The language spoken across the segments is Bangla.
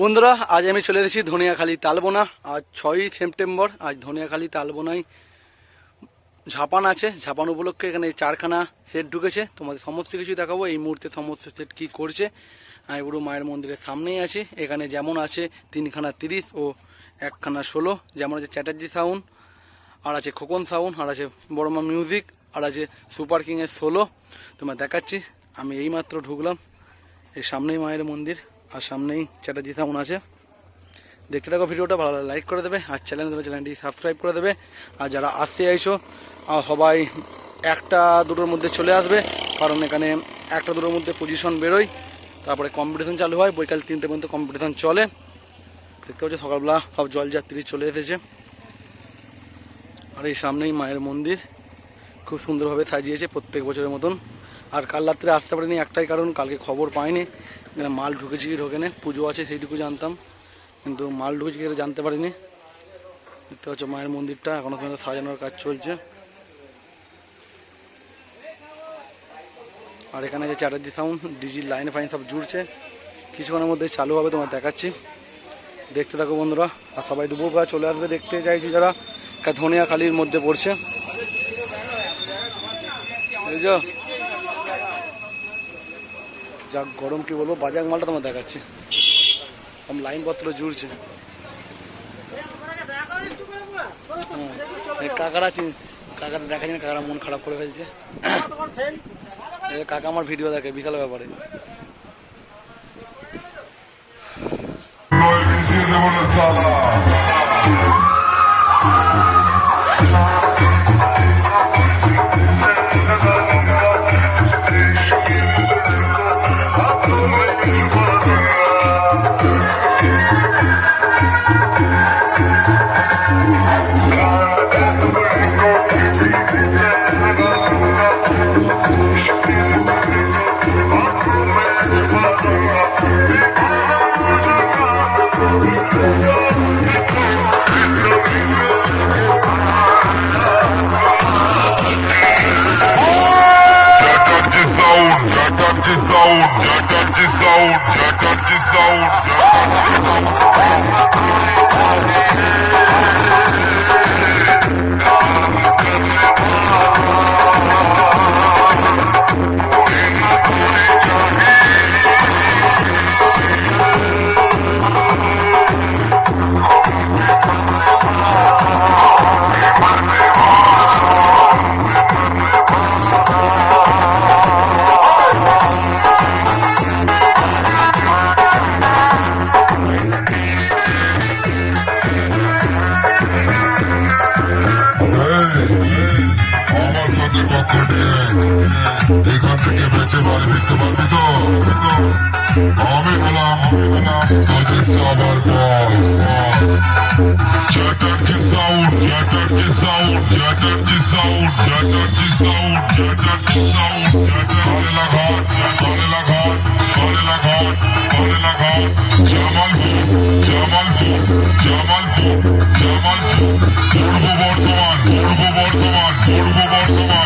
বন্ধুরা, আজ আমি চলে এসেছি ধনিয়াখালী তালবোনা। আজ ছয়ই সেপ্টেম্বর, আজ ধনিয়াখালী তালবোনায় ঝাপান আছে। ঝাপান উপলক্ষে এখানে চারখানা সেট ঢুকেছে। তোমাদের সমস্ত কিছু দেখাবো। এই মুহূর্তে সমস্ত সেট কি করছে আমি পুরো মায়ের মন্দিরের সামনেই আছি। এখানে যেমন আছে তিনখানা তিরিশ ও একখানা ষোলো। যেমন আছে চ্যাটার্জি সাউন্ড, আর আছে খোকন সাউন্ড, আর আছে বড়মা মিউজিক, আর আছে সুপার কিংয়ের ষোলো। তোমার দেখাচ্ছি। আমি এইমাত্র ঢুকলাম এই সামনেই মায়ের মন্দির। আর সামনেই চ্যাটার্জি সাউন্ড আছে। দেখতে থাকো ভিডিওটা, ভালো লাইক করে দেবে, আর চ্যানেল দেবে চ্যানেলটি সাবস্ক্রাইব করে দেবে। আর যারা আসতে চাইছো সবাই একটা দুটোর মধ্যে চলে আসবে, কারণ এখানে একটা দুটোর মধ্যে পজিশন বেরোয়। তারপরে কম্পিটিশন চালু হয়, বৈকাল তিনটে পর্যন্ত কম্পিটিশন চলে। দেখতে পাচ্ছ, সকালবেলা সব জলযাত্রী চলে এসেছে। আর এই সামনেই মায়ের মন্দির, খুব সুন্দরভাবে সাজিয়েছে প্রত্যেক বছরের মতন। আর কাল রাত্রে আসতে পারিনি একটাই কারণ, কালকে খবর পাইনি। এখানে মাল ঢুকেছে কি ঢোকেনে, পুজো আছে সেইটুকু জানতাম, কিন্তু মাল ঢুকেছে কি জানতে পারিনি। দেখতে পাচ্ছ মায়ের মন্দিরটা, এখনও পর্যন্ত সাজানোর কাজ চলছে। আর এখানে যে Chatterjee sound, DG line fine সব জুড়ছে। কিছুক্ষণের মধ্যে চালু হবে তোমার দেখাচ্ছি। দেখতে থাকো বন্ধুরা, আর সবাই দুপুরবেলা চলে আসবে, দেখতে চাইছি যারা। ধনিয়া খালির মধ্যে পড়ছে। বুঝছ যাক গরম কি বলব? বাজার মালটা তোমার দেখাচ্ছি। আমি লাইন পত্র জুড়ছে। হ্যাঁ, এই কাকারা কাকারা দেখা যায় কাকারা মন খারাপ করে ফেলছে। এই কাকা আমার ভিডিও দেখে বিশাল ব্যাপারে। Jackaji Já jaca de já jaca de já jaca de zone. এখান থেকে বেঁচে বাড়ি ফিরতে পারবি তো? আমি হলাম সবার বল Chatterjee sound Chatterjee sound Chatterjee sound Chatterjee sound Chatterjee sound কলেলা ঘাট কলেলা ঘাট কলেলা ঘাট কলেলা ঘাট জামালপুর জামালপুর জামালপুর জামালপুর পূর্ব বর্ধমান পূর্ব বর্ধমান পূর্ব বর্ধমান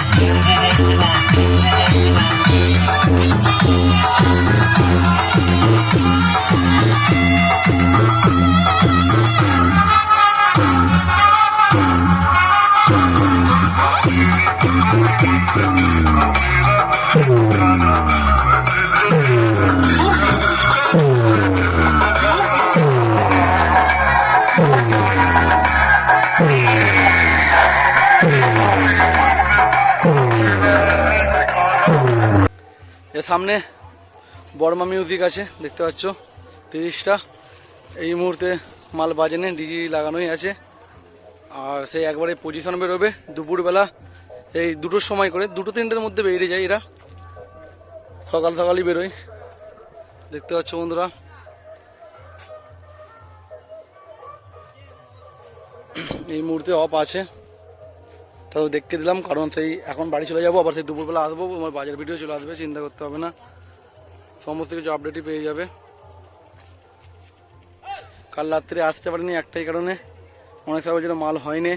এর সামনে বর্মা মিউজিক আছে, দেখতে পাচ্ছ, তিরিশটা। এই মুহূর্তে মাল বাজেনে ডিজি লাগানোই আছে। আর সেই একবারে পজিশন বেরোবে দুপুরবেলা। এই দুটোর সময় করে, দুটো তিনটের মধ্যে বেরিয়ে যায় এরা। সকাল সকালই বেরোয়। দেখতে পাচ্ছ বন্ধুরা। এই মুহূর্তে অফ আছে। তাও দেখতে দিলাম, কারণ সেই এখন বাড়ি চলে যাব, আবার সেই দুপুরবেলা আসব, আমার বাজার ভিডিও চলে আসবে, চিন্তা করতে হবে না। সমস্ত কিছু আপডেটই পেয়ে যাবে। কাল রাত্রে আসতে পারিনি একটাই কারণে। অনেক সময় যেন মাল হয়নি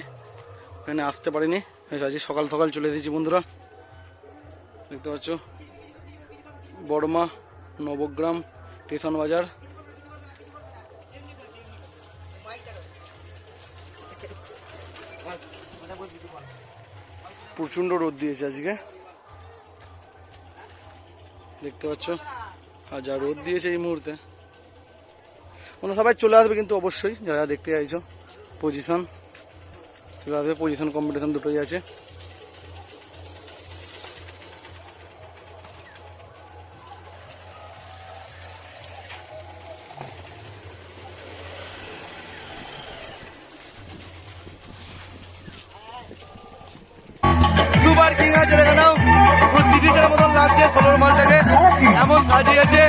এখানে আসতে পারিনি। আজকে সকাল সকাল চলে এসেছি বন্ধুরা। দেখতে পাচ্ছ? বড়মা, নবগ্রাম স্টেশন বাজার প্রচণ্ড রোদ দিয়েছে আজকে। দেখতে পাচ্ছ? আর যা রোদ দিয়েছে এই মুহূর্তে। ওনারা সবাই চলে আসবে কিন্তু অবশ্যই যারা দেখতে চাইছো। পজিশন চলে আসবে পজিশন কম্পিটিশন দুটোই আছে। সুপার কিং আছে দেখে নাও পুরো দিদিদের মতন লাগছে ষোলোর মালটাকে এমন সাজিয়েছে।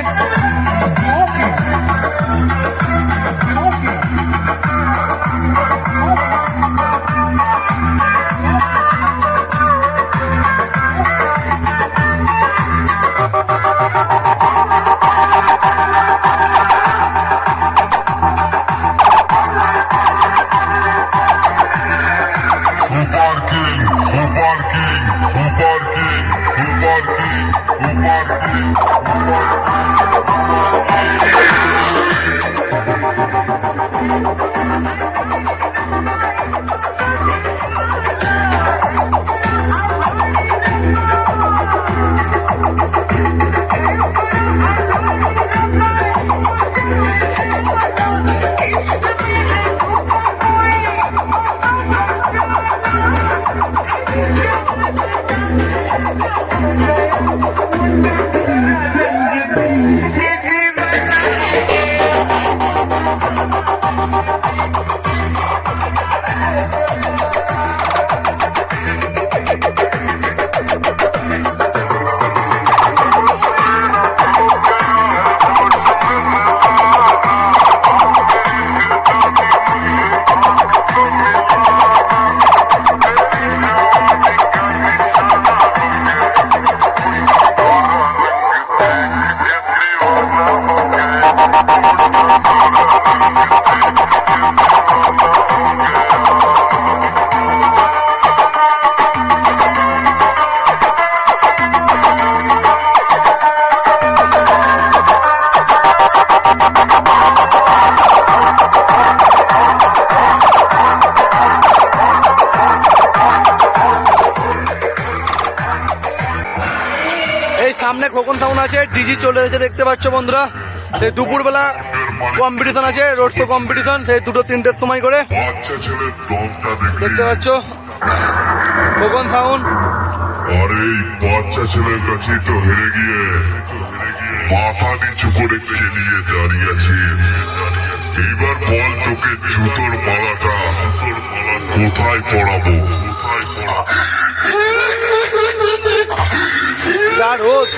সামনে খোকন সাউন্ড আছে ডিজি চলে এসেছে দেখতে পাচ্ছ বন্ধুরা? সেই দুপুরবেলা কম্পিটিশন আছে রোড শো কম্পিটিশন সেই দুটো তিনটের সময় করে। দেখতে পাচ্ছ? খোকন সাউন্ড আর বাচ্চা ছেলের তো হেরে গিয়ে। মাথা নিচু করে খেলিয়ে বল তোকে জুতোর মালাটা কোথায় পড়াবো কোথায় পড়াবো? যা রোদ।